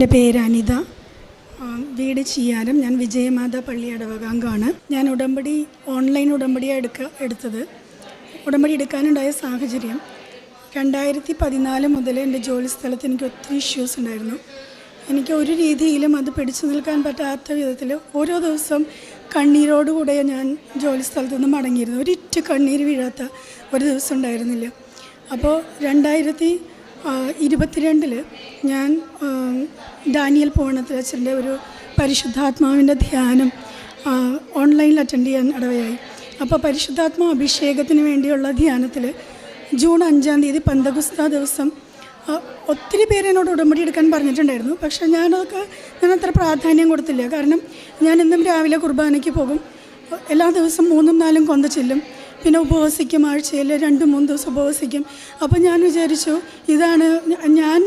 എന്റെ പേര് അനിത. വീട് ചെയ്യാനും ഞാൻ വിജയമാത പള്ളി അടവകാങ്കാണ്. ഞാൻ ഉടമ്പടി ഓൺലൈൻ ഉടമ്പടിയാണ് എടുക്ക എടുത്തത്. ഉടമ്പടി എടുക്കാനുണ്ടായ സാഹചര്യം രണ്ടായിരത്തി പതിനാല് മുതൽ എന്റെ ജോലി സ്ഥലത്ത് എനിക്ക് ഒത്തിരി ഇഷ്യൂസ് ഉണ്ടായിരുന്നു. എനിക്ക് ഒരു രീതിയിലും അത് പിടിച്ചു നിൽക്കാൻ പറ്റാത്ത വിധത്തിൽ ഓരോ ദിവസം കണ്ണീരോടുകൂടെ ഞാൻ ജോലി സ്ഥലത്ത് നിന്ന് മടങ്ങിയിരുന്നു. ഒരിറ്റ് കണ്ണീര് വീഴാത്ത ഒരു ദിവസം ഉണ്ടായിരുന്നില്ല. അപ്പോൾ രണ്ടായിരത്തി ഇരുപത്തിരണ്ടിൽ ഞാൻ ഡാനിയൽ പോണത്തച്ഛന്റെ ഒരു പരിശുദ്ധാത്മാവിന്റെ ധ്യാനം ഓൺലൈനിൽ അറ്റൻഡ് ചെയ്യാൻ ഇടവയായി അപ്പോൾ പരിശുദ്ധാത്മാ അഭിഷേകത്തിന് വേണ്ടിയുള്ള ധ്യാനത്തിൽ ജൂൺ അഞ്ചാം തീയതി പന്തകുസ്ത ദിവസം ഒത്തിരി പേര് എന്നോട് ഉടമ്പടി എടുക്കാൻ പറഞ്ഞിട്ടുണ്ടായിരുന്നു. പക്ഷേ ഞാനതൊക്കെ ഞാൻ അത്ര പ്രാധാന്യം കൊടുത്തില്ല. കാരണം ഞാൻ ഇന്നും രാവിലെ കുർബാനയ്ക്ക് പോകും. എല്ലാ ദിവസവും മൂന്നും നാലും കൊന്ത ചെല്ലും. പിന്നെ ഉപവസിക്കും ആഴ്ചയിൽ രണ്ട് മൂന്ന് ദിവസം ഉപവസിക്കും. അപ്പോൾ ഞാൻ വിചാരിച്ചു ഇതാണ് ഞാൻ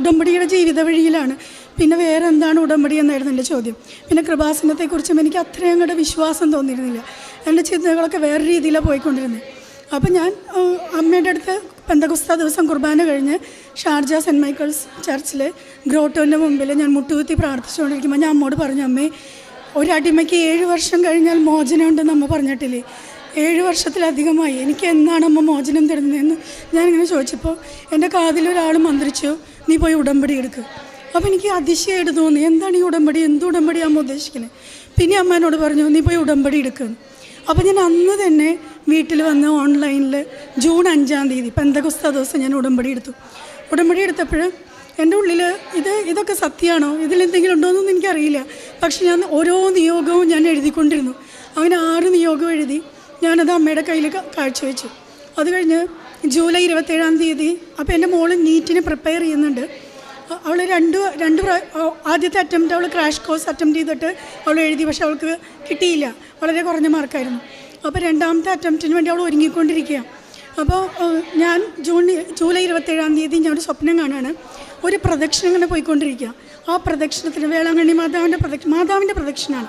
ഉടമ്പടിയുടെ ജീവിത വഴിയിലാണ്. പിന്നെ വേറെ എന്താണ് ഉടമ്പടി എന്നായിരുന്നു എന്റെ ചോദ്യം. പിന്നെ കൃപാസനത്തെക്കുറിച്ചും എനിക്ക് അത്രയും അങ്ങോട്ട് വിശ്വാസം തോന്നിയിരുന്നില്ല. എന്റെ ചിന്തകളൊക്കെ വേറെ രീതിയിലാണ് പോയിക്കൊണ്ടിരുന്നത്. അപ്പോൾ ഞാൻ അമ്മയുടെ അടുത്ത് പെന്തകുസ്ത ദിവസം കുർബാന കഴിഞ്ഞ് ഷാർജ സെന്റ് മൈക്കിൾസ് ചർച്ചിൽ ഗ്രോട്ടോന്റെ മുമ്പിൽ ഞാൻ മുട്ടുകുത്തി പ്രാർത്ഥിച്ചുകൊണ്ടിരിക്കുമ്പോൾ ഞാൻ അമ്മോട് പറഞ്ഞു അമ്മേ ഒരടിമയ്ക്ക് ഏഴ് വർഷം കഴിഞ്ഞാൽ മോചനമുണ്ടെന്ന് അമ്മ പറഞ്ഞിട്ടില്ലേ? ഏഴ് വർഷത്തിലധികമായി എനിക്ക് എന്നാണ് അമ്മ മോചനം തരുന്നതെന്ന് ഞാനിങ്ങനെ ചോദിച്ചപ്പോൾ എന്റെ കാതിൽ ഒരാൾ മന്ത്രിച്ചു നീ പോയി ഉടമ്പടി എടുക്കുക അപ്പോൾ എനിക്ക് അതിശയമായിട്ട് തോന്നി എന്താണ് ഈ ഉടമ്പടി? എന്ത് ഉടമ്പടിയാണ് അമ്മ ഉദ്ദേശിക്കുന്നത് പിന്നെ അമ്മ എന്നോട് പറഞ്ഞു നീ പോയി ഉടമ്പടി എടുക്കുന്നു അപ്പോൾ ഞാൻ അന്ന് തന്നെ വീട്ടിൽ വന്ന് ഓൺലൈനിൽ ജൂൺ അഞ്ചാം തീയതി പെന്തകുസ്ത ദിവസം ഞാൻ ഉടമ്പടി എടുത്തു. ഉടമ്പടി എടുത്തപ്പോൾ എന്റെ ഉള്ളിൽ ഇത് ഇതൊക്കെ സത്യമാണോ? ഇതിലെന്തെങ്കിലും ഉണ്ടോ എന്നൊന്നും എനിക്കറിയില്ല. പക്ഷെ ഞാൻ ഓരോ നിയോഗവും ഞാൻ എഴുതിക്കൊണ്ടിരുന്നു. അങ്ങനെ ആറ് നിയോഗം എഴുതി. ഞാനത് അമ്മയുടെ കയ്യിൽ കാഴ്ചവെച്ചു. അത് കഴിഞ്ഞ് ജൂലൈ ഇരുപത്തേഴാം തീയതി അപ്പോൾ എന്റെ മോൾ നീറ്റിന് പ്രിപ്പയർ ചെയ്യുന്നുണ്ട്. അവൾ രണ്ട് രണ്ട് ആദ്യത്തെ അറ്റംപ്റ്റ് അവൾ ക്രാഷ് കോഴ്സ് അറ്റംപ്റ്റ് ചെയ്തിട്ട് അവൾ എഴുതി. പക്ഷെ അവൾക്ക് കിട്ടിയില്ല. വളരെ കുറഞ്ഞ മാർക്കായിരുന്നു അപ്പോൾ രണ്ടാമത്തെ അറ്റംപ്റ്റിന് വേണ്ടി അവൾ ഒരുങ്ങിക്കൊണ്ടിരിക്കുക അപ്പോൾ ഞാൻ ജൂൺ ജൂലൈ ഇരുപത്തേഴാം തീയതി ഞാൻ ഒരു സ്വപ്നം കാണുകയാണ് ഒരു പ്രദക്ഷിണം ഇങ്ങനെ പോയിക്കൊണ്ടിരിക്കുക ആ പ്രദക്ഷിണത്തിന് വേളാങ്കണ്ണി മാതാവിന്റെ പ്രദക്ഷ മാതാവിന്റെ പ്രദക്ഷിണമാണ്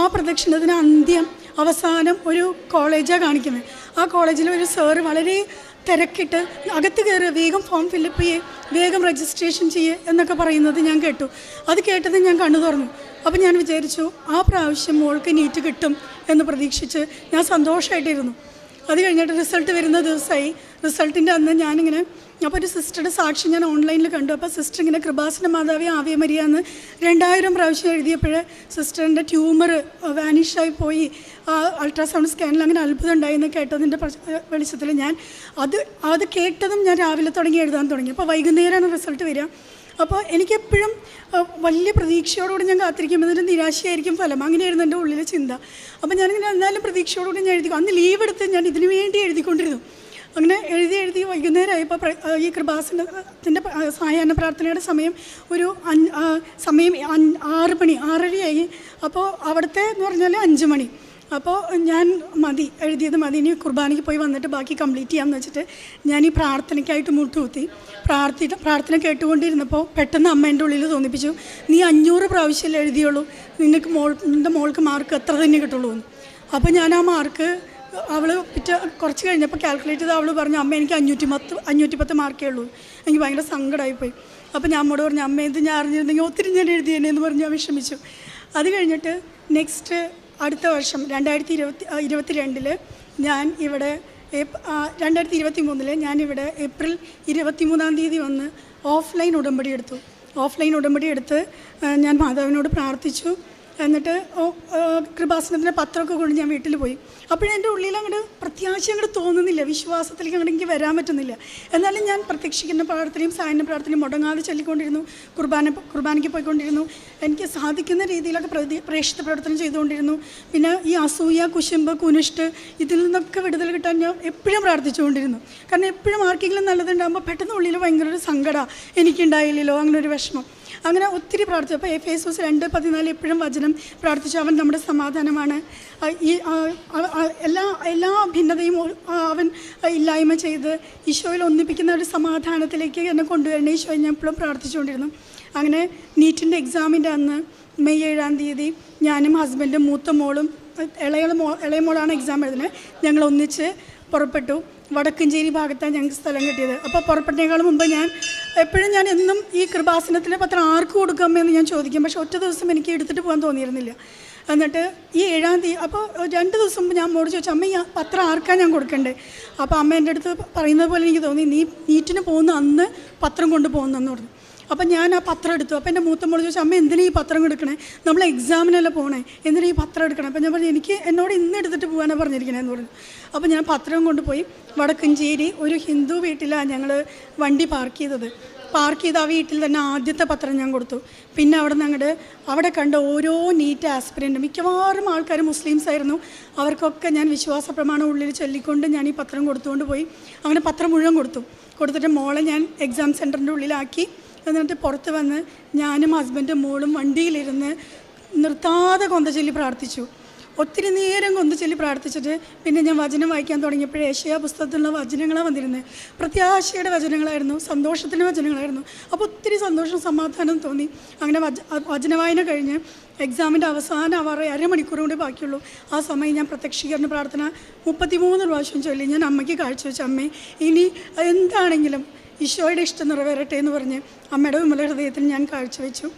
ആ പ്രദക്ഷിണത്തിന് അന്ത്യം അവസാനം ഒരു കോളേജാണ് കാണിക്കുന്നത്. ആ കോളേജിൽ ഒരു സാറ് വളരെ തിരക്കിട്ട് അകത്ത് കയറി വേഗം ഫോം ഫില്ലപ്പ് ചെയ്യേ വേഗം രജിസ്ട്രേഷൻ ചെയ്യേ എന്നൊക്കെ പറയുന്നത് ഞാൻ കേട്ടു. അത് കേട്ടത് ഞാൻ കണ്ണു തുറന്നു. അപ്പം ഞാൻ വിചാരിച്ചു ആ പ്രാവശ്യം മോൾക്ക് നീറ്റ് കിട്ടും എന്ന് പ്രതീക്ഷിച്ച് ഞാൻ സന്തോഷമായിട്ടിരുന്നു അത് കഴിഞ്ഞിട്ട് റിസൾട്ട് വരുന്ന ദിവസമായി റിസൾട്ടിന്റെ അന്ന് ഞാനിങ്ങനെ അപ്പോൾ ഒരു സിസ്റ്ററുടെ സാക്ഷി ഞാൻ ഓൺലൈനിൽ കണ്ടു. അപ്പോൾ സിസ്റ്റർ ഇങ്ങനെ കൃപാസന മാതാവി ആവ്യമരിയ എന്ന് രണ്ടായിരം പ്രാവശ്യം എഴുതിയപ്പോൾ സിസ്റ്ററിന്റെ ട്യൂമർ വാനിഷായി പോയി. അൾട്രാസൗണ്ട് സ്കാനിൽ അങ്ങനെ അത്ഭുതം ഉണ്ടായെന്ന് കേട്ടതിന്റെ വെളിച്ചത്തിൽ ഞാൻ. അത് അത് കേട്ടതും ഞാൻ രാവിലെ തുടങ്ങി എഴുതാൻ തുടങ്ങി. അപ്പോൾ വൈകുന്നേരമാണ് റിസൾട്ട് വരിക. അപ്പോൾ എനിക്കെപ്പോഴും വലിയ പ്രതീക്ഷയോടുകൂടി ഞാൻ കാത്തിരിക്കുമ്പോൾ നിരാശയായിരിക്കും ഫലം. അങ്ങനെയായിരുന്നു എന്റെ ഉള്ളിലെ ചിന്ത. അപ്പോൾ ഞാനിങ്ങനെ എന്നാലും പ്രതീക്ഷയോടുകൂടി ഞാൻ എഴുതി അന്ന് ലീവ് എടുത്ത് ഞാൻ ഇതിനു വേണ്ടി എഴുതിക്കൊണ്ടിരുന്നു. അങ്ങനെ എഴുതി എഴുതി വൈകുന്നേരമായപ്പോൾ ഈ കൃപാസനത്തിന്റെ സായാഹ്ന പ്രാർത്ഥനയുടെ സമയം ഒരു സമയം ആറ് മണി ആറരയായി. അപ്പോൾ അവിടുത്തെ എന്ന് പറഞ്ഞാൽ അഞ്ച് മണി. അപ്പോൾ ഞാൻ മതി എഴുതിയത് മതി. ഇനി കുർബാനയ്ക്ക് പോയി വന്നിട്ട് ബാക്കി കംപ്ലീറ്റ് ചെയ്യാമെന്ന് വെച്ചിട്ട് ഞാൻ ഈ പ്രാർത്ഥനയ്ക്കായിട്ട് മുട്ടുകുത്തി. പ്രാർത്ഥി പ്രാർത്ഥന കേട്ടുകൊണ്ടിരുന്നപ്പോൾ പെട്ടെന്ന് അമ്മ എന്റെ ഉള്ളിൽ തോന്നിപ്പിച്ചു നീ അഞ്ഞൂറ് പ്രാവശ്യം എഴുതിയുള്ളൂ? നിനക്ക് മോൾ നിന്റെ മോൾക്ക് മാർക്ക് എത്ര തന്നെ കിട്ടുള്ളൂ എന്ന്. അപ്പോൾ ഞാൻ ആ മാർക്ക് അവൾ പിറ്റ കുറച്ച് കഴിഞ്ഞപ്പോൾ കാൽക്കുലേറ്റ് ചെയ്ത് അവൾ പറഞ്ഞു അമ്മ എനിക്ക് അഞ്ഞൂറ്റി പത്ത് അഞ്ഞൂറ്റി പത്ത് മാർക്കേ ഉള്ളൂ. എനിക്ക് ഭയങ്കര സങ്കടമായിപ്പോയി അപ്പോൾ ഞാൻ അമ്മോട് പറഞ്ഞു അമ്മ ഇത് ഞാൻ അറിഞ്ഞിരുന്നെങ്കിൽ ഒത്തിരി ഞാൻ എഴുതിയേനെ എന്ന് പറഞ്ഞ് ഞാൻ വിഷമിച്ചു. അത് കഴിഞ്ഞിട്ട് നെക്സ്റ്റ് അടുത്ത വർഷം രണ്ടായിരത്തി ഇരുപത്തി ഇരുപത്തിരണ്ടിൽ ഞാൻ ഇവിടെ രണ്ടായിരത്തി ഇരുപത്തി മൂന്നിൽ ഞാനിവിടെ ഏപ്രിൽ ഇരുപത്തി മൂന്നാം തീയതി വന്ന് ഓഫ്ലൈൻ ഉടമ്പടി എടുത്തു. ഓഫ്ലൈൻ ഉടമ്പടി എടുത്ത് ഞാൻ മാതാവിനോട് പ്രാർത്ഥിച്ചു. എന്നിട്ട് കൃപാസനത്തിന്റെ പത്രമൊക്കെ കൊണ്ട് ഞാൻ വീട്ടിൽ പോയി. അപ്പോഴെന്റെ ഉള്ളിൽ അങ്ങോട്ട് പ്രത്യാശ അങ്ങോട്ട് തോന്നുന്നില്ല. വിശ്വാസത്തിലേക്ക് അങ്ങോട്ട് എനിക്ക് വരാൻ പറ്റുന്നില്ല. എന്നാലും ഞാൻ പ്രത്യക്ഷിക്കുന്ന പ്രാർത്ഥനയും സായന പ്രാർത്ഥനയും മുടങ്ങാതെ ചൊല്ലിക്കൊണ്ടിരുന്നു. കുർബാന കുർബാനയ്ക്ക് പോയിക്കൊണ്ടിരുന്നു. എനിക്ക് സാധിക്കുന്ന രീതിയിലൊക്കെ പ്രതി പ്രേക്ഷിത പ്രവർത്തനം ചെയ്തുകൊണ്ടിരുന്നു. പിന്നെ ഈ അസൂയ കുശുമ്പ് കുനിഷ്ട് ഇതിൽ നിന്നൊക്കെ വിടുതൽ കിട്ടാൻ ഞാൻ എപ്പോഴും പ്രാർത്ഥിച്ചുകൊണ്ടിരുന്നു. കാരണം എപ്പോഴും ആർക്കെങ്കിലും നല്ലതുണ്ടാകുമ്പോൾ പെട്ടെന്ന് ഉള്ളിൽ ഭയങ്കര ഒരു സങ്കടമാണ് എനിക്കുണ്ടായില്ലല്ലോ അങ്ങനെ ഒരു വിഷമം. അങ്ങനെ ഒത്തിരി പ്രാർത്ഥിച്ചു. അപ്പോൾ എഫ് എസ് രണ്ട് പതിനാല് എപ്പോഴും വചനം പ്രാർത്ഥിച്ചു. അവൻ നമ്മുടെ സമാധാനമാണ്. ഈ എല്ലാ എല്ലാ ഭിന്നതയും അവൻ ഇല്ലായ്മ ചെയ്ത് ഈശോയിൽ ഒന്നിപ്പിക്കുന്ന ഒരു സമാധാനത്തിലേക്ക് എന്നെ കൊണ്ടുവരണേ ഈശോയെ ഞാൻ എപ്പോഴും പ്രാർത്ഥിച്ചുകൊണ്ടിരുന്നു. അങ്ങനെ നീറ്റിന്റെ എക്സാമിന്റെ അന്ന് മെയ് ഏഴാം തീയതി ഞാനും ഹസ്ബൻഡും മൂത്ത മോളും ഇളയ മോ ഇളയ മോളാണ് എക്സാം എഴുതുന്നത്. ഞങ്ങൾ ഒന്നിച്ച് പുറപ്പെട്ടു. വടക്കഞ്ചേരി ഭാഗത്താണ് ഞങ്ങൾക്ക് സ്ഥലം കിട്ടിയത്. അപ്പോൾ പുറപ്പെട്ടേക്കാൾ മുമ്പ് ഞാൻ എപ്പോഴും ഞാൻ എന്നും ഈ കൃപാസനത്തിലെ പത്രം ആർക്ക് കൊടുക്കാമെന്ന് ഞാൻ ചോദിക്കും. പക്ഷെ ഒറ്റ ദിവസം എനിക്ക് എടുത്തിട്ട് പോകാൻ തോന്നിയിരുന്നില്ല. എന്നിട്ട് ഈ ഏഴാം തീയതി അപ്പോൾ രണ്ട് ദിവസം മുമ്പ് ഞാൻ മോട് ചോദിച്ചു അമ്മ ഈ പത്രം ആർക്കാണ് ഞാൻ കൊടുക്കണ്ടേ? അപ്പോൾ അമ്മ എന്റെ അടുത്ത് പറയുന്നത് പോലെ എനിക്ക് തോന്നി നീ നീറ്റിന് പോകുന്ന അന്ന് പത്രം കൊണ്ട് പോകുന്നെന്ന് പറഞ്ഞു. അപ്പം ഞാൻ ആ പത്രം എടുത്തു. അപ്പം എന്റെ മൂത്ത ചോദിച്ചു അമ്മ എന്തിനാ ഈ പത്രം എടുക്കണേ? നമ്മൾ എക്സാമിനല്ല പോണേ? എന്തിനാ ഈ പത്രം എടുക്കണേ? അപ്പം ഞാൻ പറഞ്ഞു എനിക്ക് എന്നോട് ഇന്ന് എടുത്തിട്ട് പോകാനാണ് പറഞ്ഞിരിക്കണേന്ന് പറഞ്ഞു. അപ്പം ഞാൻ പത്രം കൊണ്ടുപോയി വടക്കഞ്ചേരി ഒരു ഹിന്ദു വീട്ടിലാണ് ഞങ്ങൾ വണ്ടി പാർക്ക് ചെയ്തത്. പാർക്ക് ചെയ്ത് ആ വീട്ടിൽ തന്നെ ആദ്യത്തെ പത്രം ഞാൻ കൊടുത്തു. പിന്നെ അവിടെ നിന്ന് അങ്ങോട്ട് അവിടെ കണ്ട ഓരോ നീറ്റ് ആസ്പിരന്റ് മിക്കവാറും ആൾക്കാർ മുസ്ലിംസ് ആയിരുന്നു. അവർക്കൊക്കെ ഞാൻ വിശ്വാസ പ്രമാണം ഉള്ളിൽ ചൊല്ലിക്കൊണ്ട് ഞാൻ ഈ പത്രം കൊടുത്തുകൊണ്ട് പോയി. അങ്ങനെ പത്രം മുഴുവൻ കൊടുത്തു. കൊടുത്തിട്ട് മോളെ ഞാൻ എക്സാം സെന്ററിന്റെ ഉള്ളിലാക്കി. എന്നിട്ട് പുറത്ത് വന്ന് ഞാനും ഹസ്ബൻഡും മോളും വണ്ടിയിലിരുന്ന് നിർത്താതെ കൊന്ത ചൊല്ലി പ്രാർത്ഥിച്ചു. ഒത്തിരി നേരം കൊന്ത ചൊല്ലി പ്രാർത്ഥിച്ചിട്ട് പിന്നെ ഞാൻ വചനം വായിക്കാൻ തുടങ്ങിയപ്പോഴേ ഏഷ്യ പുസ്തകത്തിലുള്ള വചനങ്ങളാണ് വന്നിരുന്നത്. പ്രത്യാശയുടെ വചനങ്ങളായിരുന്നു സന്തോഷത്തിന്റെ വചനങ്ങളായിരുന്നു. അപ്പോൾ ഒത്തിരി സന്തോഷം സമാധാനം തോന്നി. അങ്ങനെ വച വായന കഴിഞ്ഞ് എക്സാമിന്റെ അവസാനം ആവാറ് അരമണിക്കൂർ കൂടി ബാക്കിയുള്ളൂ. ആ സമയം ഞാൻ പ്രത്യക്ഷീകരണ പ്രാർത്ഥന മുപ്പത്തിമൂന്ന് പ്രാവശ്യം ചൊല്ലി. ഞാൻ അമ്മയ്ക്ക് കാഴ്ചവെച്ചു അമ്മേ ഇനി എന്താണെങ്കിലും ഈശോയുടെ ഇഷ്ടം നിറവേറട്ടെ എന്ന് പറഞ്ഞ് അമ്മയുടെ വിമല ഹൃദയത്തിൽ ഞാൻ കാഴ്ചവെച്ചു.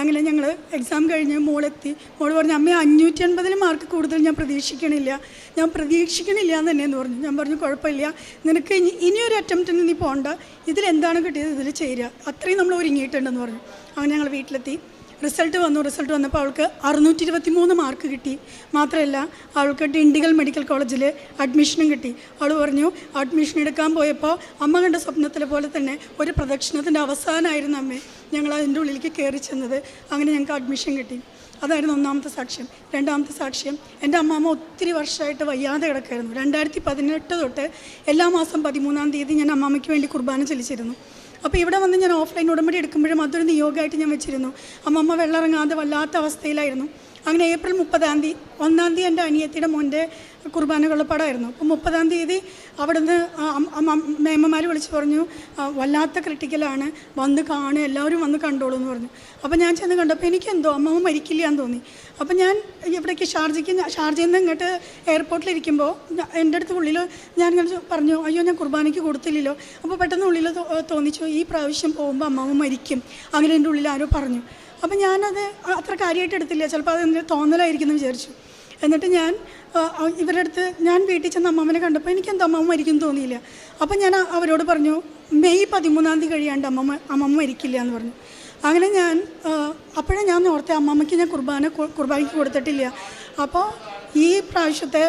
അങ്ങനെ ഞങ്ങൾ എക്സാം കഴിഞ്ഞ് മോളെത്തി. മോൾ പറഞ്ഞു അമ്മ അഞ്ഞൂറ്റി അൻപതിൽ മാർക്ക് കൂടുതൽ ഞാൻ പ്രതീക്ഷിക്കണില്ല. ഞാൻ പ്രതീക്ഷിക്കണില്ല എന്ന് തന്നെ എന്ന് പറഞ്ഞു. ഞാൻ പറഞ്ഞു കുഴപ്പമില്ല. നിനക്ക് ഇനി ഇനിയൊരു അറ്റംപ്റ്റിന് നീ പോകണ്ട ഇതിലെന്താണ് കിട്ടിയത്? ഇതിൽ ചേരുക. അത്രയും നമ്മൾ ഒരുങ്ങിയിട്ടുണ്ടെന്ന് പറഞ്ഞു. അങ്ങനെ ഞങ്ങൾ വീട്ടിലെത്തി. റിസൾട്ട് വന്നു റിസൾട്ട് വന്നപ്പോൾ അവൾക്ക് അറുന്നൂറ്റി ഇരുപത്തി മൂന്ന് മാർക്ക് കിട്ടി. മാത്രമല്ല അവൾക്ക് ഡിണ്ടിഗൽ മെഡിക്കൽ കോളേജിൽ അഡ്മിഷനും കിട്ടി. അവൾ പറഞ്ഞു അഡ്മിഷൻ എടുക്കാൻ പോയപ്പോൾ അമ്മ കണ്ട സ്വപ്നത്തിലെ പോലെ തന്നെ ഒരു പ്രദക്ഷിണത്തിന്റെ അവസാനമായിരുന്നു അമ്മേ. ഞങ്ങൾ അതിന്റെ ഉള്ളിലേക്ക് കയറി ചെന്നത്. അങ്ങനെ ഞങ്ങൾക്ക് അഡ്മിഷൻ കിട്ടി. അതായിരുന്നു ഒന്നാമത്തെ സാക്ഷ്യം. രണ്ടാമത്തെ സാക്ഷ്യം എന്റെ അമ്മാമ്മ ഒത്തിരി വർഷമായിട്ട് വയ്യാതെ കിടക്കായിരുന്നു രണ്ടായിരത്തി പതിനെട്ട് തൊട്ട് എല്ലാ മാസം പതിമൂന്നാം തീയതി ഞാൻ അമ്മാമ്മയ്ക്ക് വേണ്ടി കുർബാന ചെല്ലിച്ചിരുന്നു. അപ്പോൾ ഇവിടെ വന്ന് ഞാൻ ഓഫ്ലൈൻ ഉടമ്പടി എടുക്കുമ്പോഴും അതൊരു നിയോഗമായിട്ട് ഞാൻ വെച്ചിരുന്നു. അമ്മമ്മ വെള്ളമിറങ്ങാതെ വല്ലാത്ത അവസ്ഥയിലായിരുന്നു. അങ്ങനെ ഏപ്രിൽ മുപ്പതാം തീയതി ഒന്നാം തീയതി എന്റെ അനിയത്തിയുടെ മോന്റെ കുർബാന കൊള്ളപ്പാടായിരുന്നു അപ്പോൾ മുപ്പതാം തീയതി അവിടുന്ന് മേമ്മമാർ വിളിച്ച് പറഞ്ഞു "ആ, വല്ലാത്ത ക്രിട്ടിക്കലാണ്. വന്ന് കാണുക എല്ലാവരും വന്ന് കണ്ടോളൂ എന്ന് പറഞ്ഞു. അപ്പോൾ ഞാൻ ചെന്ന് കണ്ടപ്പോൾ എനിക്കെന്തോ അമ്മ മരിക്കില്ല എന്ന് തോന്നി. അപ്പോൾ ഞാൻ ഇവിടേക്ക് ഷാർജയ്ക്ക് ഷാർജയിൽ നിന്ന് ഇങ്ങോട്ട് എയർപോർട്ടിലിരിക്കുമ്പോൾ എന്റെ അടുത്ത് ഉള്ളിൽ ഞാൻ ഇങ്ങനെ പറഞ്ഞു അയ്യോ ഞാൻ കുർബാനയ്ക്ക് കൊടുത്തില്ലല്ലോ. അപ്പോൾ പെട്ടെന്ന് ഉള്ളിൽ തോന്നിച്ചു ഈ പ്രാവശ്യം പോകുമ്പോൾ അമ്മ മരിക്കും. അങ്ങനെ എന്റെ ഉള്ളിൽ ആരോ പറഞ്ഞു. അപ്പോൾ ഞാനത് അത്ര കാര്യമായിട്ട് എടുത്തില്ല. ചിലപ്പോൾ അതെന്ത് തോന്നലായിരിക്കും എന്ന് വിചാരിച്ചു. എന്നിട്ട് ഞാൻ ഇവരുടെ അടുത്ത് ഞാൻ വീട്ടിൽ ചെന്ന് അമ്മാമ്മനെ കണ്ടപ്പോൾ എനിക്ക് എന്താ അമ്മമ്മ മരിക്കും തോന്നിയില്ല. അപ്പം ഞാൻ അവരോട് പറഞ്ഞു മെയ് പതിമൂന്നാം തീയതി കഴിയാണ്ട് അമ്മമ്മ അമ്മമ്മ മരിക്കില്ല എന്ന് പറഞ്ഞു. അങ്ങനെ ഞാൻ അപ്പോഴേ ഞാൻ ഓർത്തെ അമ്മമ്മയ്ക്ക് ഞാൻ കുർബാന കുർബാനയ്ക്ക് കൊടുത്തിട്ടില്ല. അപ്പോൾ ഈ പ്രാവശ്യത്തെ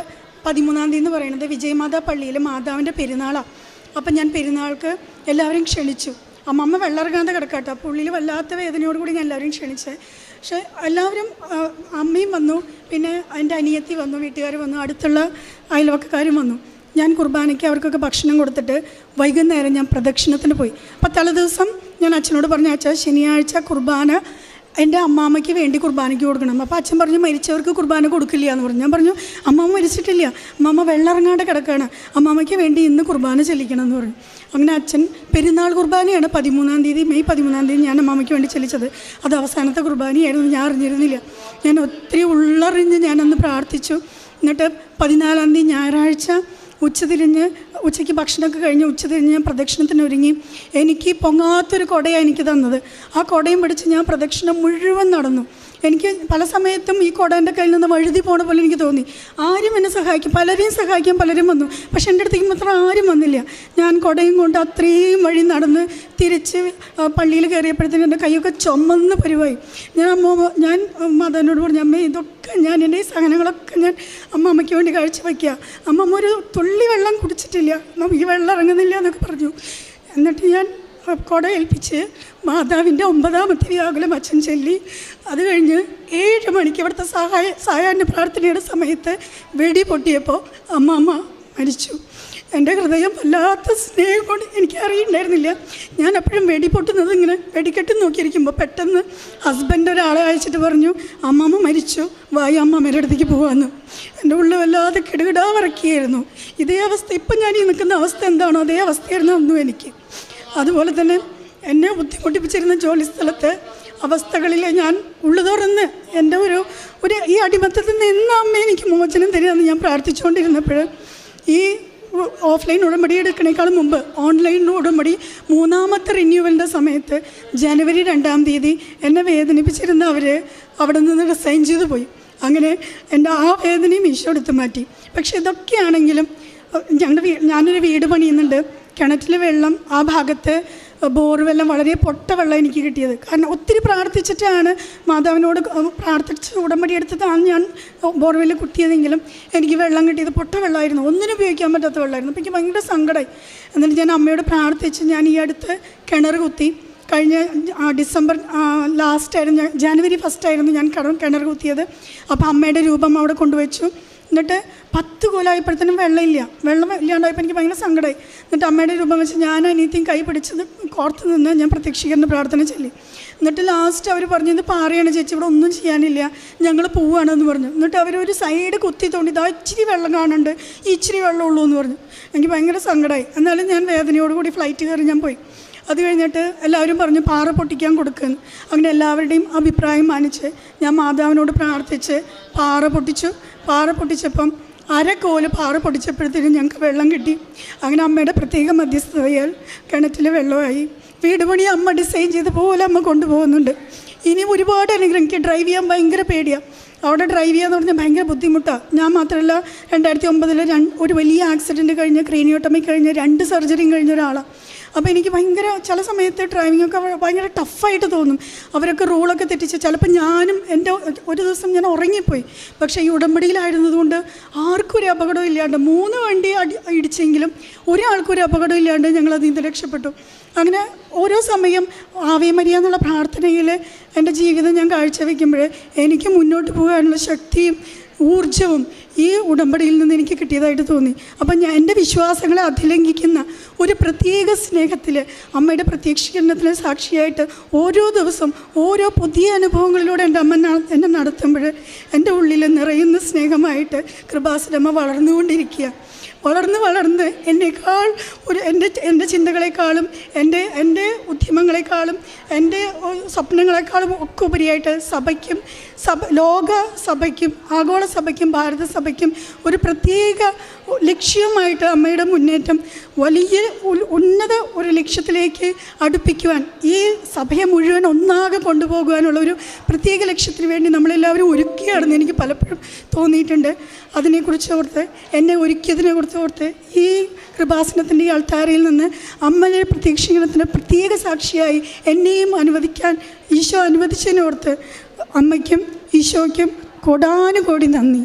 പതിമൂന്നാം തീയതി എന്ന് പറയുന്നത് വിജയമാതാ പള്ളിയിൽ മാതാവിന്റെ പെരുന്നാളാണ് അപ്പം ഞാൻ പെരുന്നാൾക്ക് എല്ലാവരും ക്ഷണിച്ചു. അമ്മമ്മ വെള്ളമിറങ്ങാതെ കിടക്കാട്ടോ ഉള്ളിൽ വല്ലാത്ത വേദനയോട് കൂടി ഞാൻ എല്ലാവരും ക്ഷണിച്ചത് പക്ഷേ എല്ലാവരും അമ്മയും വന്നു. പിന്നെ എന്റെ അനിയത്തി വന്നു വീട്ടുകാർ വന്നു അടുത്തുള്ള അയൽവക്കക്കാരും വന്നു. ഞാൻ കുർബാനയ്ക്ക് അവർക്കൊക്കെ ഭക്ഷണം കൊടുത്തിട്ട് വൈകുന്നേരം ഞാൻ പ്രദക്ഷിണത്തിന് പോയി. അപ്പോൾ തലേദിവസം ഞാൻ അച്ഛനോട് പറഞ്ഞു അച്ഛാ ശനിയാഴ്ച കുർബാന എന്റെ അമ്മാമ്മയ്ക്ക് വേണ്ടി കുർബാനയ്ക്ക് കൊടുക്കണം. അപ്പോൾ അച്ഛൻ പറഞ്ഞു മരിച്ചവർക്ക് കുർബാന കൊടുക്കില്ല എന്ന് പറഞ്ഞു. ഞാൻ പറഞ്ഞു അമ്മാമ്മ മരിച്ചിട്ടില്ല. അമ്മാമ്മ വെള്ളമിറങ്ങാണ്ട് കിടക്കുകയാണ്. അമ്മാമ്മയ്ക്ക് വേണ്ടി ഇന്ന് കുർബാന ചെല്ലിക്കണം എന്ന് പറഞ്ഞു. അങ്ങനെ അച്ഛൻ പെരുന്നാൾ കുർബാനയാണ് പതിമൂന്നാം തീയതി മെയ് പതിമൂന്നാം തീയതി ഞാൻ അമ്മാമ്മയ്ക്ക് വേണ്ടി ചെല്ലിച്ചത്. അത് അവസാനത്തെ കുർബാനയായിരുന്നു ഞാൻ അറിഞ്ഞിരുന്നില്ല. ഞാൻ ഒത്തിരി ഉള്ളറിഞ്ഞ് ഞാനന്ന് പ്രാർത്ഥിച്ചു. എന്നിട്ട് പതിനാലാം തീയതി ഞായറാഴ്ച ഉച്ചതിരിഞ്ഞ് ഉച്ചയ്ക്ക് ഭക്ഷണമൊക്കെ കഴിഞ്ഞ് ഉച്ചതിരിഞ്ഞ് ഞാൻ പ്രദക്ഷിണത്തിന് ഒരുങ്ങി എനിക്ക് പൊങ്ങാത്തൊരു കുടയാണ് എനിക്ക് തന്നത്. ആ കുടയും പിടിച്ച് ഞാൻ പ്രദക്ഷിണം മുഴുവൻ നടന്നു. എനിക്ക് പല സമയത്തും ഈ കുട എന്റെ കയ്യിൽ നിന്ന് വഴുതി പോണ പോലെ എനിക്ക് തോന്നി. ആരും എന്നെ സഹായിക്കും. പലരെയും സഹായിക്കാൻ പലരും വന്നു. പക്ഷെ എന്റെ അടുത്തേക്ക് മാത്രം ആരും വന്നില്ല. ഞാൻ കുടയും കൊണ്ട് അത്രയും വഴി നടന്ന് തിരിച്ച് പള്ളിയിൽ കയറിയപ്പോഴത്തേനും എന്റെ കൈയൊക്കെ ചുമന്ന് പരിവായി. ഞാൻ അമ്മ ഞാൻ മാതാവിനോട് പറഞ്ഞു അമ്മ ഇതൊക്കെ ഞാൻ എന്റെ ഈ സഹനങ്ങളൊക്കെ ഞാൻ അമ്മമ്മയ്ക്ക് വേണ്ടി കാഴ്ച വയ്ക്കുക അമ്മ ഒരു തുള്ളി വെള്ളം കുടിച്ചിട്ടില്ല. ഈ വെള്ളം ഇറങ്ങുന്നില്ല എന്നൊക്കെ പറഞ്ഞു. എന്നിട്ട് ഞാൻ കുട ഏൽപ്പിച്ച് മാതാവിന്റെ ഒമ്പതാമത്തെ വ്യാകുലം അച്ഛൻ ചൊല്ലി. അത് കഴിഞ്ഞ് ഏഴ് മണിക്ക് ഇവിടുത്തെ സഹായ സഹായാന്റെ പ്രാർത്ഥനയുടെ സമയത്ത് വെടി പൊട്ടിയപ്പോൾ അമ്മമ്മ മരിച്ചു. എന്റെ ഹൃദയം വല്ലാത്ത സ്നേഹം കൊണ്ട് എനിക്ക് അറിയണ്ടായിരുന്നില്ല. ഞാൻ എപ്പോഴും വെടി പൊട്ടുന്നത് ഇങ്ങനെ വെടിക്കെട്ട് നോക്കിയിരിക്കുമ്പോൾ പെട്ടെന്ന് ഹസ്ബൻഡ് ഒരാളെ അയച്ചിട്ട് പറഞ്ഞു അമ്മമ്മ മരിച്ചു. വായി അമ്മമ്മയുടെ അടുത്തേക്ക് പോകാമെന്ന് എന്റെ ഉള്ളിൽ വല്ലാതെ കിടുകിടാ വറക്കിയായിരുന്നു. ഇതേ അവസ്ഥ ഇപ്പം ഞാൻ ഈ നിൽക്കുന്ന അവസ്ഥ എന്താണോ അതേ അവസ്ഥയായിരുന്നു അന്നും എനിക്ക്. അതുപോലെ തന്നെ എന്നെ ബുദ്ധിമുട്ടിപ്പിച്ചിരുന്ന ജോലി സ്ഥലത്ത് അവസ്ഥകളിൽ ഞാൻ ഉള്ളു എന്റെ ഒരു ഒരു ഈ അടിമത്തത്തിൽ നിന്ന് എന്ന് അമ്മ എനിക്ക് മോചനം തരികയെന്ന് ഞാൻ പ്രാർത്ഥിച്ചുകൊണ്ടിരുന്നപ്പോൾ ഈ ഓഫ്ലൈൻ ഉടമ്പടി എടുക്കണേക്കാൾ മുമ്പ് ഓൺലൈൻ ഉടമ്പടി മൂന്നാമത്തെ റിന്യൂവലിന്റെ സമയത്ത് ജനുവരി രണ്ടാം തീയതി എന്നെ വേദനിപ്പിച്ചിരുന്ന അവർ അവിടെ നിന്ന് റിസൈൻ ചെയ്തു പോയി. അങ്ങനെ എന്റെ ആ വേദനയും ഈശോ എടുത്തു മാറ്റി. പക്ഷേ ഇതൊക്കെയാണെങ്കിലും ഞങ്ങളുടെ വീ ഞാനൊരു വീട് പണിയുന്നുണ്ട്. കിണറ്റിലെ വെള്ളം ആ ഭാഗത്ത് ബോർ വെള്ളം വളരെ പൊട്ട വെള്ളം എനിക്ക് കിട്ടിയത്. കാരണം ഒത്തിരി പ്രാർത്ഥിച്ചിട്ടാണ് മാതാവിനോട് പ്രാർത്ഥിച്ച് ഉടമ്പടി എടുത്തതാണ് ഞാൻ ബോർവെല്ലിൽ കുത്തിയതെങ്കിലും എനിക്ക് വെള്ളം കിട്ടിയത് പൊട്ട വെള്ളമായിരുന്നു. ഒന്നിനും ഉപയോഗിക്കാൻ പറ്റാത്ത വെള്ളമായിരുന്നു. അപ്പോൾ എനിക്ക് ഭയങ്കര സങ്കടമായി എന്നിട്ട് ഞാൻ അമ്മയോട് പ്രാർത്ഥിച്ച് ഞാൻ ഈ അടുത്ത് കിണർ കുത്തി. കഴിഞ്ഞ ഡിസംബർ ലാസ്റ്റ് ആയിരുന്നു ജാനുവരി ഫസ്റ്റ് ആയിരുന്നു ഞാൻ കിണർ കുത്തിയത്. അപ്പോൾ അമ്മയുടെ രൂപം അവിടെ കൊണ്ടുവച്ചു. എന്നിട്ട് പത്ത് കൊലായപ്പോഴത്തേനും വെള്ളമില്ല. വെള്ളം ഇല്ലാണ്ടായപ്പോൾ എനിക്ക് ഭയങ്കര സങ്കടമായി എന്നിട്ട് അമ്മയുടെ രൂപം വെച്ച് ഞാൻ അനിയത്തിയും കൈ പിടിച്ചത് കോർത്ത് നിന്ന് ഞാൻ പ്രത്യക്ഷീകരണ പ്രാർത്ഥന ചൊല്ലി. എന്നിട്ട് ലാസ്റ്റ് അവർ പറഞ്ഞു ഇത് പാറയാണ് ചേച്ചി ഇവിടെ ഒന്നും ചെയ്യാനില്ല. ഞങ്ങൾ പോവുകയാണെന്ന് പറഞ്ഞു. എന്നിട്ട് അവർ ഒരു സൈഡ് കുത്തി തോണ്ടി ഇതാ ഇച്ചിരി വെള്ളം കാണുന്നുണ്ട്. ഇച്ചിരി ഇച്ചിരി വെള്ളമുള്ളൂ എന്ന് പറഞ്ഞു. എനിക്ക് ഭയങ്കര സങ്കടമായി എന്നാലും ഞാൻ വേദനയോടുകൂടി ഫ്ലൈറ്റ് കയറി ഞാൻ പോയി. അത് കഴിഞ്ഞിട്ട് എല്ലാവരും പറഞ്ഞു പാറ പൊട്ടിക്കാൻ കൊടുക്കുന്നു അങ്ങനെ എല്ലാവരുടെയും അഭിപ്രായം മാനിച്ച് ഞാൻ മാതാവിനോട് പ്രാർത്ഥിച്ച് പാറ പൊട്ടിച്ചു. പാറ പൊട്ടിച്ചപ്പം അരക്കോൽ പാറ പൊട്ടിച്ചപ്പോഴത്തേനും ഞങ്ങൾക്ക് വെള്ളം കിട്ടി. അങ്ങനെ അമ്മയുടെ പ്രത്യേക മധ്യസ്ഥതയാൽ കിണറ്റിൽ വെള്ളമായി. വീട് പണി അമ്മ ഡിസൈൻ ചെയ്ത പോലെ അമ്മ കൊണ്ടുപോകുന്നുണ്ട്. ഇനി ഒരുപാട് അനുഗ്രഹം. എനിക്ക് ഡ്രൈവ് ചെയ്യാൻ ഭയങ്കര പേടിയാണ് അവിടെ ഡ്രൈവ് ചെയ്യാന്ന് പറഞ്ഞാൽ ഭയങ്കര ബുദ്ധിമുട്ടാണ് ഞാൻ മാത്രമല്ല രണ്ടായിരത്തി ഒമ്പതിൽ ഒരു വലിയ ആക്സിഡന്റ് കഴിഞ്ഞ് ക്രീനിയോട്ടമി കഴിഞ്ഞ് രണ്ട് സർജറിയും കഴിഞ്ഞ ഒരാളാണ് അപ്പോൾ എനിക്ക് ഭയങ്കര ചില സമയത്ത് ഡ്രൈവിംഗ് ഒക്കെ ഭയങ്കര ടഫായിട്ട് തോന്നും. അവരൊക്കെ റൂളൊക്കെ തെറ്റിച്ച് ചിലപ്പോൾ ഞാനും എന്റെ ഒരു ദിവസം ഞാൻ ഉറങ്ങിപ്പോയി. പക്ഷേ ഈ ഉടമ്പടിയിലായിരുന്നതുകൊണ്ട് ആർക്കും ഒരു അപകടം ഇല്ലാണ്ട് മൂന്ന് വണ്ടി അടി ഇടിച്ചെങ്കിലും ഒരാൾക്കും ഒരു അപകടം ഇല്ലാണ്ട് ഞങ്ങൾ അതിൽ നിന്ന് രക്ഷപ്പെട്ടു. അങ്ങനെ ഓരോ സമയം ആവേമരിയ എന്നുള്ള പ്രാർത്ഥനയിൽ എന്റെ ജീവിതം ഞാൻ കാഴ്ചവെക്കുമ്പോൾ എനിക്ക് മുന്നോട്ട് പോകാനുള്ള ശക്തിയും ഊർജവും ഈ ഉടമ്പടിയിൽ നിന്ന് എനിക്ക് കിട്ടിയതായിട്ട് തോന്നി. അപ്പം ഞാൻ എന്റെ വിശ്വാസങ്ങളെ അതിലംഘിക്കുന്ന ഒരു പ്രത്യേക സ്നേഹത്തിൽ അമ്മയുടെ പ്രത്യക്ഷീകരണത്തിന് സാക്ഷിയായിട്ട് ഓരോ ദിവസം ഓരോ പുതിയ അനുഭവങ്ങളിലൂടെ എന്റെ അമ്മ എന്നെ നടത്തുമ്പോൾ എന്റെ ഉള്ളിൽ നിറയുന്ന സ്നേഹമായിട്ട് കൃപാസനമ്മ വളർന്നുകൊണ്ടിരിക്കുക. വളർന്ന് വളർന്ന് എന്നേക്കാൾ ഒരു എന്റെ എന്റെ ചിന്തകളെക്കാളും എന്റെ എന്റെ ഉദ്യമങ്ങളെക്കാളും എന്റെ സ്വപ്നങ്ങളെക്കാളും ഒക്കെ ഉപരിയായിട്ട് സഭയ്ക്കും സഭ ലോക സഭയ്ക്കും ആഗോള സഭയ്ക്കും ഭാരത സഭയ്ക്കും ഒരു പ്രത്യേക ലക്ഷ്യമായിട്ട് അമ്മയുടെ മുന്നേറ്റം വലിയ ഉന്നത ഒരു ലക്ഷ്യത്തിലേക്ക് അടുപ്പിക്കുവാൻ ഈ സഭയെ മുഴുവൻ ഒന്നാകെ കൊണ്ടുപോകുവാനുള്ള ഒരു പ്രത്യേക ലക്ഷ്യത്തിന് വേണ്ടി നമ്മളെല്ലാവരും ഒരുക്കുകയാണെന്ന് എനിക്ക് പലപ്പോഴും തോന്നിയിട്ടുണ്ട്. അതിനെക്കുറിച്ച് ഓർത്ത് എന്നെ ഒരുക്കിയതിനെ കുറിച്ച് ഓർത്ത് ഈ കൃപാസനത്തിന്റെ ഈ അൾത്താരയിൽ നിന്ന് അമ്മയുടെ പ്രതീക്ഷിക്കുന്നതിന് പ്രത്യേക സാക്ഷിയായി എന്നെയും അനുവദിക്കാൻ ഈശോ അനുവദിച്ചതിനോർത്ത് അമ്മയ്ക്കും ഈശോയ്ക്കും കോടാനുകോടി നന്ദി.